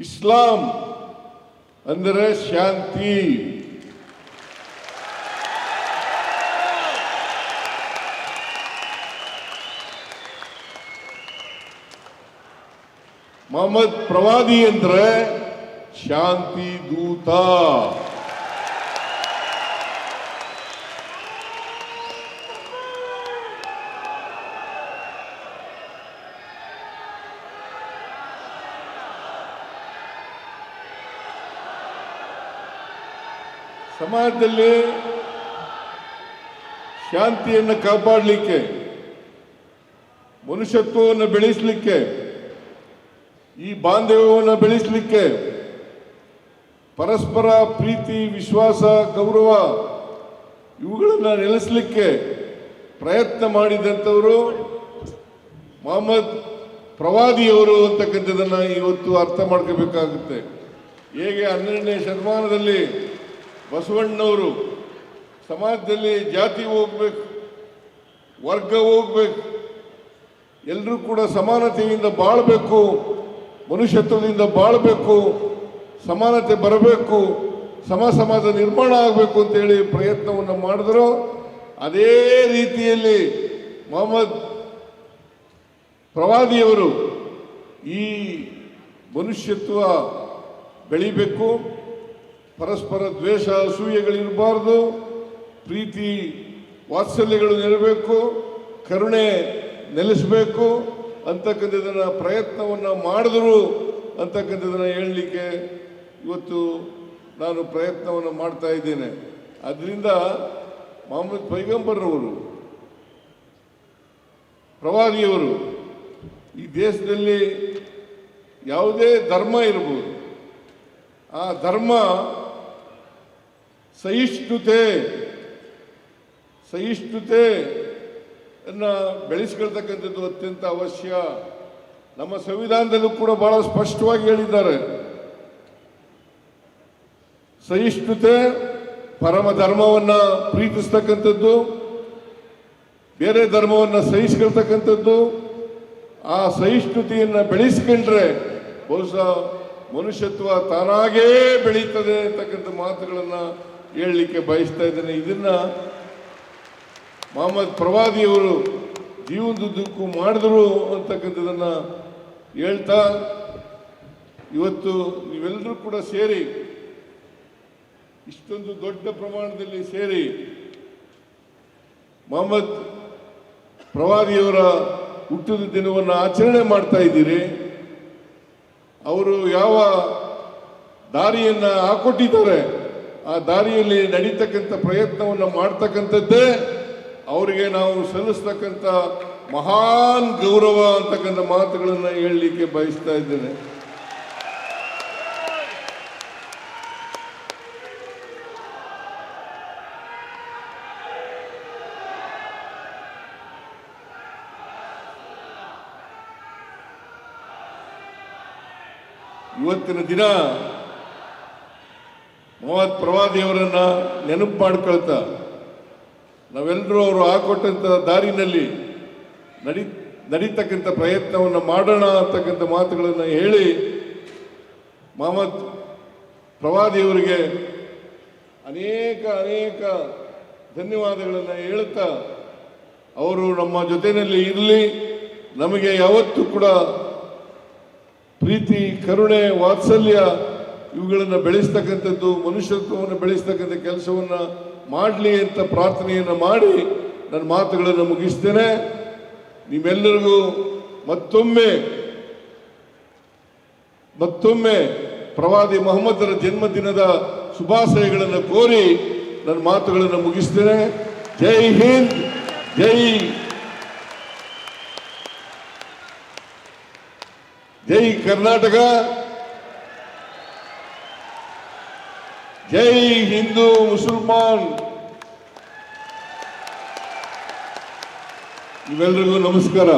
ಇಸ್ಲಾಂ ಅಂದರೆ ಶಾಂತಿ. ಮೊಹಮ್ಮದ್ ಪ್ರವಾದಿ ಅಂದ್ರೆ ಶಾಂತಿ ದೂತ. ಸಮಾಜದಲ್ಲಿ ಶಾಂತಿಯನ್ನು ಕಾಪಾಡಲಿಕ್ಕೆ, ಮನುಷ್ಯತ್ವವನ್ನು ಬೆಳೆಸಲಿಕ್ಕೆ, ಈ ಬಾಂಧವ್ಯವನ್ನು ಬೆಳೆಸಲಿಕ್ಕೆ ಪರಸ್ಪರ ಪ್ರೀತಿ, ವಿಶ್ವಾಸ, ಗೌರವ ಇವುಗಳನ್ನು ನೆಲೆಸಲಿಕ್ಕೆ ಪ್ರಯತ್ನ ಮಾಡಿದಂಥವರು ಮೊಹಮ್ಮದ್ ಪ್ರವಾದಿಯವರು ಅಂತಕ್ಕಂಥದ್ದನ್ನು ಇವತ್ತು ಅರ್ಥ ಮಾಡ್ಕೋಬೇಕಾಗುತ್ತೆ. ಹೇಗೆ ಹನ್ನೆರಡನೇ ಶತಮಾನದಲ್ಲಿ ಬಸವಣ್ಣವರು ಸಮಾಜದಲ್ಲಿ ಜಾತಿ ಹೋಗ್ಬೇಕು, ವರ್ಗ ಹೋಗ್ಬೇಕು ಎಲ್ಲರೂ ಕೂಡ ಸಮಾನತೆಯಿಂದ ಬಾಳಬೇಕು, ಮನುಷ್ಯತ್ವದಿಂದ ಬಾಳಬೇಕು, ಸಮಾನತೆ ಬರಬೇಕು, ಸಮ ಸಮಾಜ ನಿರ್ಮಾಣ ಆಗಬೇಕು ಅಂತೇಳಿ ಪ್ರಯತ್ನವನ್ನು ಮಾಡಿದ್ರು. ಅದೇ ರೀತಿಯಲ್ಲಿ ಮೊಹಮ್ಮದ್ ಪ್ರವಾದಿಯವರು ಈ ಮನುಷ್ಯತ್ವ ಬೆಳಿಬೇಕು. ಪರಸ್ಪರ ದ್ವೇಷ, ಅಸೂಯೆಗಳಿರಬಾರ್ದು. ಪ್ರೀತಿ, ವಾತ್ಸಲ್ಯಗಳು ನೆರಬೇಕು. ಕರುಣೆ ನೆಲೆಸಬೇಕು. ಅಂತಕ್ಕಂಥದ್ದನ್ನು ಪ್ರಯತ್ನವನ್ನು ಮಾಡಿದ್ರು ಅಂತಕ್ಕಂಥದ್ದನ್ನು ಹೇಳಲಿಕ್ಕೆ ಇವತ್ತು ನಾನು ಪ್ರಯತ್ನವನ್ನು ಮಾಡ್ತಾ ಇದ್ದೇನೆ. ಅದರಿಂದ ಮೊಹಮ್ಮದ್ ಪೈಗಂಬರ್ರವರು, ಪ್ರವಾದಿಯವರು, ಈ ದೇಶದಲ್ಲಿ ಯಾವುದೇ ಧರ್ಮ ಇರಬಹುದು ಆ ಧರ್ಮ ಸಹಿಷ್ಣುತೆ ಸಹಿಷ್ಣುತೆ ಅನ್ನ ಬೆಳೆಸ್ಕೊಳ್ತಕ್ಕಂಥದ್ದು ಅತ್ಯಂತ ಅವಶ್ಯ. ನಮ್ಮ ಸಂವಿಧಾನದಲ್ಲೂ ಕೂಡ ಬಹಳ ಸ್ಪಷ್ಟವಾಗಿ ಹೇಳಿದ್ದಾರೆ. ಸಹಿಷ್ಣುತೆ ಪರಮ ಧರ್ಮವನ್ನ ಪ್ರೀತಿಸ್ತಕ್ಕಂಥದ್ದು, ಬೇರೆ ಧರ್ಮವನ್ನು ಸಹಿಸ್ಕೊಳ್ತಕ್ಕಂಥದ್ದು, ಆ ಸಹಿಷ್ಣುತೆಯನ್ನು ಬೆಳೆಸ್ಕೊಂಡ್ರೆ ಬಹುಶಃ ಮನುಷ್ಯತ್ವ ತಾನಾಗೇ ಬೆಳೀತದೆ ಅಂತಕ್ಕಂಥ ಮಾತುಗಳನ್ನು ಹೇಳಲಿಕ್ಕೆ ಬಯಸ್ತಾ ಇದ್ದೇನೆ. ಇದನ್ನ ಮೊಹಮ್ಮದ್ ಪ್ರವಾದಿಯವರು ಜೀವನದುದ್ದಕ್ಕೂ ಮಾಡಿದ್ರು ಅಂತಕ್ಕಂಥದ್ದನ್ನ ಹೇಳ್ತಾ ಇವತ್ತು ನೀವೆಲ್ಲರೂ ಕೂಡ ಸೇರಿ, ಇಷ್ಟೊಂದು ದೊಡ್ಡ ಪ್ರಮಾಣದಲ್ಲಿ ಸೇರಿ ಮೊಹಮ್ಮದ್ ಪ್ರವಾದಿಯವರ ಹುಟ್ಟಿದ ದಿನವನ್ನು ಆಚರಣೆ ಮಾಡ್ತಾ ಇದ್ದೀರಿ. ಅವರು ಯಾವ ದಾರಿಯನ್ನ ಹಾಕೊಟ್ಟಿದ್ದಾರೆ. ಆ ದಾರಿಯಲ್ಲಿ ನಡೀತಕ್ಕಂಥ ಪ್ರಯತ್ನವನ್ನು ಮಾಡ್ತಕ್ಕಂಥದ್ದೇ ಅವರಿಗೆ ನಾವು ಸಲ್ಲಿಸ್ತಕ್ಕಂಥ ಮಹಾನ್ ಗೌರವ ಅಂತಕ್ಕಂಥ ಮಾತುಗಳನ್ನು ಹೇಳಲಿಕ್ಕೆ ಬಯಸ್ತಾ ಇದ್ದೇನೆ. ಇವತ್ತಿನ ದಿನ ಮೊಹಮ್ಮದ್ ಪ್ರವಾದಿಯವರನ್ನ ನೆನಪು ಮಾಡ್ಕೊಳ್ತಾ ನಾವೆಲ್ಲರೂ ಅವರು ಹಾಕೊಟ್ಟಂಥ ದಾರಿನಲ್ಲಿ ನಡಿ, ನಡೀತಕ್ಕಂಥ ಪ್ರಯತ್ನವನ್ನು ಮಾಡೋಣ ಅಂತಕ್ಕಂಥ ಮಾತುಗಳನ್ನು ಹೇಳಿ ಮಹಮ್ಮದ್ ಪ್ರವಾದಿಯವರಿಗೆ ಅನೇಕ ಅನೇಕ ಧನ್ಯವಾದಗಳನ್ನು ಹೇಳ್ತಾ ಅವರು ನಮ್ಮ ಜೊತೆಯಲ್ಲಿ ಇರಲಿ, ನಮಗೆ ಯಾವತ್ತೂ ಕೂಡ ಪ್ರೀತಿ, ಕರುಣೆ, ವಾತ್ಸಲ್ಯ ಇವುಗಳನ್ನು ಬೆಳೆಸ್ತಕ್ಕಂಥದ್ದು, ಮನುಷ್ಯತ್ವವನ್ನು ಬೆಳೆಸ್ತಕ್ಕಂಥ ಕೆಲಸವನ್ನು ಮಾಡಲಿ ಅಂತ ಪ್ರಾರ್ಥನೆಯನ್ನು ಮಾಡಿ ನನ್ನ ಮಾತುಗಳನ್ನು ಮುಗಿಸ್ತೇನೆ. ನಿಮ್ಮೆಲ್ಲರಿಗೂ ಮತ್ತೊಮ್ಮೆ ಮತ್ತೊಮ್ಮೆ ಪ್ರವಾದಿ ಮೊಹಮ್ಮದರ ಜನ್ಮದಿನದ ಶುಭಾಶಯಗಳನ್ನು ಕೋರಿ ನನ್ನ ಮಾತುಗಳನ್ನು ಮುಗಿಸ್ತೇನೆ. ಜೈ ಹಿಂದ್, ಜೈ ಜೈ ಕರ್ನಾಟಕ. ಜೈ ಹಿಂದೂ ಮುಸಲ್ಮಾನ್. ಇವೆಲ್ಲರಿಗೂ ನಮಸ್ಕಾರ.